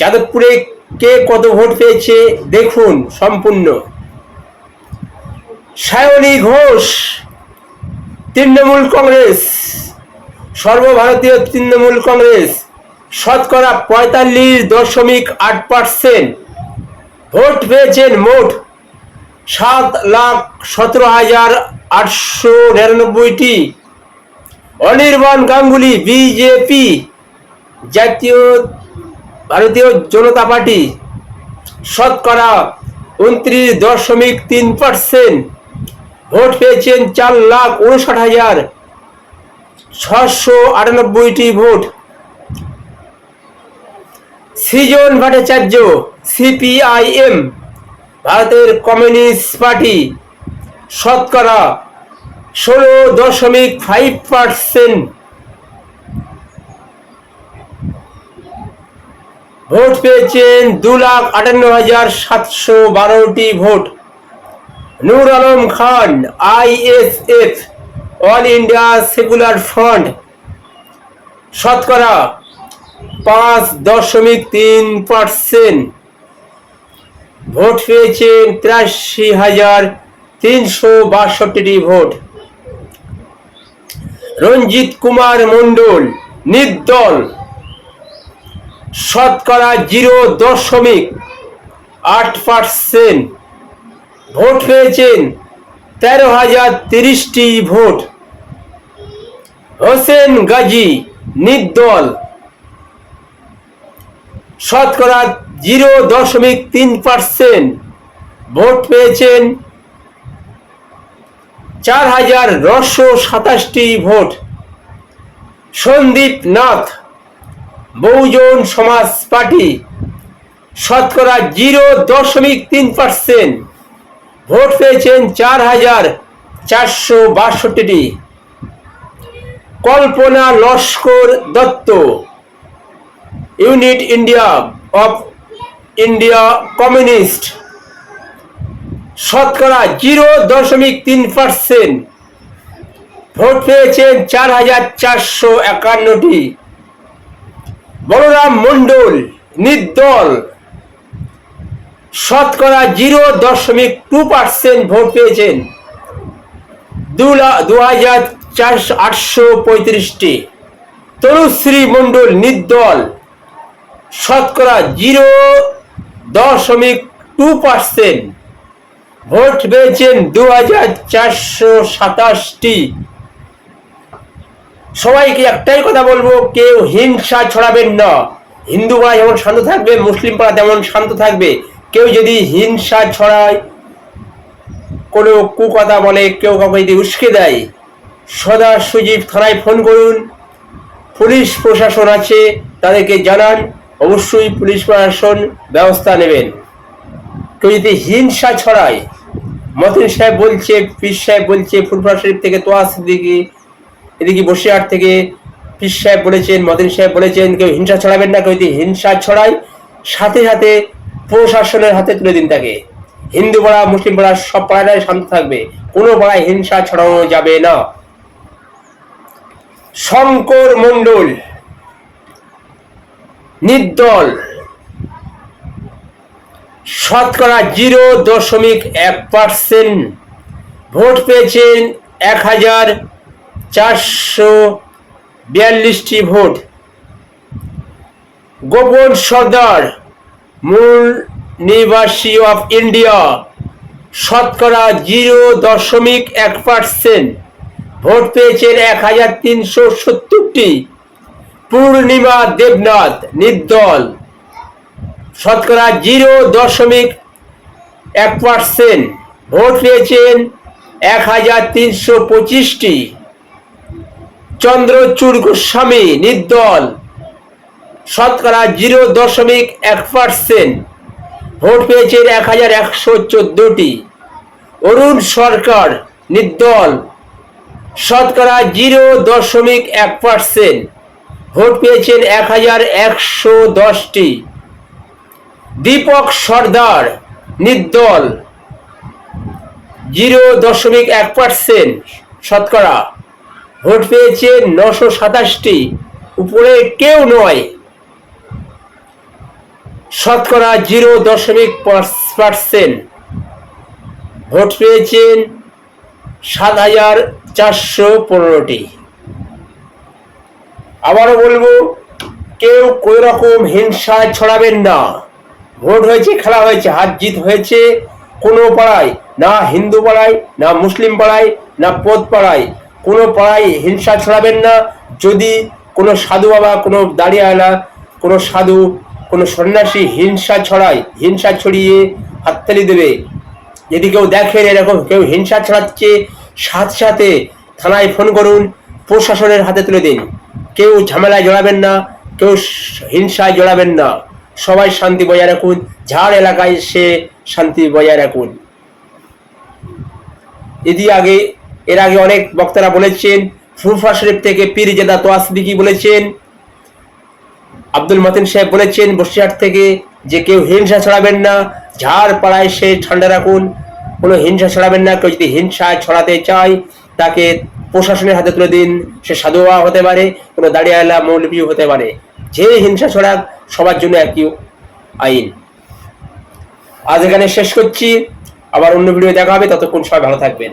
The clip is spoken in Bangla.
যাদবপুরে কে কত ভোট পেয়েছে দেখুন সম্পূর্ণ। সায়নী ঘোষ, তৃণমূল কংগ্রেস, সর্বভারতীয় তৃণমূল কংগ্রেস, শতকরা পঁয়তাল্লিশ দশমিক আট পার্সেন্ট। ভোট পেয়েছেন মোট সাত লাখ সতেরো হাজার আটশো নিরানব্বইটি। অনির্বাণ গাঙ্গুলি, বিজেপি, জাতীয় ভারতীয় জনতা পার্টি শতকরা উনত্রিশ দশমিক তিন পার্সেন্ট। ভোট পেয়েছেন চার লাখ উনষাট হাজার ছশো আটানব্বইটি ভোট। সৃজন ভট্টাচার্য, সিপিআইএম, ভারতের কমিউনিস্ট পার্টি, শতকরা ষোলো দশমিক ফাইভ পার্সেন্ট। ভোট পেয়েছেন দু লাখ আটান্ন হাজার সাতশো বারোটি vote. Nur Alam Khan ISF all India secular front. শতকরা পাঁচ দশমিক তিন পার্সেন্ট। ভোট পেয়েছেন তিরাশি হাজার তিনশো বাষট্টিটি ভোট। রঞ্জিত কুমার মণ্ডল, নির্দল। শতকরা জিরো দশমিক আট পার্সেন্ট ভোট পেয়েছেন তেরো হাজার তিরিশটি ভোট। হোসেন গাজী নির্দল শতকরা জিরো দশমিক তিন পার্সেন্ট ভোট পেয়েছেন চার হাজার নশো সাতাশটি ভোট। সন্দীপ নাথ বহুজন সমাজ পার্টি, শতকরা জিরো দশমিক তিন পার্সেন্ট ভোট পেয়েছেন চার হাজার চারশো বাষট্টিটি। Kalpana Laskar Dutta, unit India of India communist, শতকরা জিরো দশমিক তিন পার্সেন্ট ভোট পেয়েছেন চার হাজার চারশো একান্নটি। বলরাম মণ্ডল নির্দল। শতকরা জিরো দশমিক টু পার্সেন্ট ভোট পেয়েছেন। দু হাজার চারশো আটশো পঁয়ত্রিশটি। তনুশ্রী মণ্ডল নির্দল। শতকরা জিরো দশমিক টু পার্সেন্ট ভোট পেয়েছেন দু হাজার চারশো সাতাশটি। সবাইকে একটাই কথা বলব, কেউ হিংসা ছড়াবেন না। হিন্দু পাড়া যেমন শান্ত থাকবে, মুসলিম পাড়া তেমন শান্ত থাকবে। কেউ যদি হিংসা ছড়ায়, কোনো কুকথা বলে, কেউ কাউকে যদি উস্কে দেয়, সদা সুজীব থানায় ফোন করুন। পুলিশ প্রশাসন আছে, তাদেরকে জানান, অবশ্যই পুলিশ প্রশাসন ব্যবস্থা নেবেন। কেউ যদি হিংসা ছড়ায়, মতিন সাহেব বলছে, পীর সাহেব বলছে ফুলফুলা শরীফ থেকে তোয়া সিদ্দিকি এদিকে বসিরহাট থেকে পীর সাহেব বলেছেন, মদিন সাহেব বলেছেন, কেউ হিংসা ছড়াবেন না, কেউ যদি হিংসা ছড়ায়, সাথে সাথে প্রশাসনের হাতে তুলে দিন তাকে। হিন্দু পাড়া মুসলিম পাড়া সব পাড়াটাই শান্ত থাকবে। কোনো পাড়ায় হিংসা ছড়ানো যাবে না। শঙ্কর মণ্ডল, নির্দল, শতকরা জিরো দশমিক এক পার্সেন্ট। ভোট পেয়েছেন এক হাজার চারশো বিয়াল্লিশটি ভোট। গোপন সর্দার, মূল নিবাসী অফ ইন্ডিয়া, শতকরা জিরো দশমিক এক পার্সেন্ট। ভোট পেয়েছেন এক হাজার তিনশো সত্তরটি। পূর্ণিমা দেবনাথ, নির্দল। শতকরা জিরো দশমিক এক পার্সেন্ট। ভোট পেয়েছেন এক হাজার তিনশো পঁচিশটি। চন্দ্রচূড় গোস্বামী, নির্দল। শতকরা জিরো দশমিক এক পার্সেন্ট। ভোট পেয়েছেন এক হাজার একশো চোদ্দোটি। অরুণ সরকার, নির্দল। শতকরা জিরো দশমিক এক পার্সেন্ট। ভোট পেয়েছেন এক হাজার একশো দশটি। দীপক সর্দার, নির্দল। জিরো দশমিক এক পার্সেন্ট শতকরা। ভোট পেয়েছে নশো সাতাশটি। উপরে কেউ নয়। শতকরা জিরো দশমিক পার্সেন্ট। ভোট পেয়েছেন সাত হাজার চারশো পনেরোটি। আবারও বলব, কেউ કોઈ রকম হিংসা ছড়াবেন না। ভোট হয়েছে, খেলা হয়েছে হাত জিত হয়েছে কোনো পাড়ায়, না হিন্দু পাড়ায়, না মুসলিম পাড়ায়, না পদ পাড়ায়। কোনো পাড়ায় হিংসা ছড়াবেন না। যদি কোনো সাধু বাবা, কোনো দাঁড়িয়ে দাঁড়িয়েওয়ালা কোনো সাধু, কোনো সন্ন্যাসী হিংসা ছড়ায়, হিংসা ছড়িয়ে হাততালি দেবে। যদি কেউ দেখেন এরকম কেউ হিংসা ছড়াচ্ছে, সাথে সাথে থানায় ফোন করুন, প্রশাসনের হাতে তুলে দিন। কেউ ঝামেলায় জড়াবেন না, কেউ হিংসায় জড়াবেন না। সবাই শান্তি বজায় রাখুন, ঝাড় এলাকায় সে শান্তি বজায় রাখুন। এদি আগে এর আগে অনেক বক্তারা বলেছেন ফুরফা শরীফ থেকে পীর জেদা তোয়াসদিকি বলেছেন, আব্দুল মতিন সাহেব বলেছেন, বসিরহাট থেকে যে কেউ হিংসা ছড়াবেন না যার পাড়ায় সে ঠান্ডা রাখুন, কোনো হিংসা ছড়াবেন না, কেউ যদি হিংসা ছড়াতে চায়, তাকে প্রশাসনের হাতে তুলে দিন, সে সাধু হতে পারে, কোনো দাঁড়িয়েলা মৌলবী হতে পারে। যে হিংসা ছড়াক, সবার জন্য একই আইন। আজ এখানে শেষ করছি, আবার অন্য ভিডিও দেখা হবে, ততক্ষণ সবাই ভালো থাকবেন।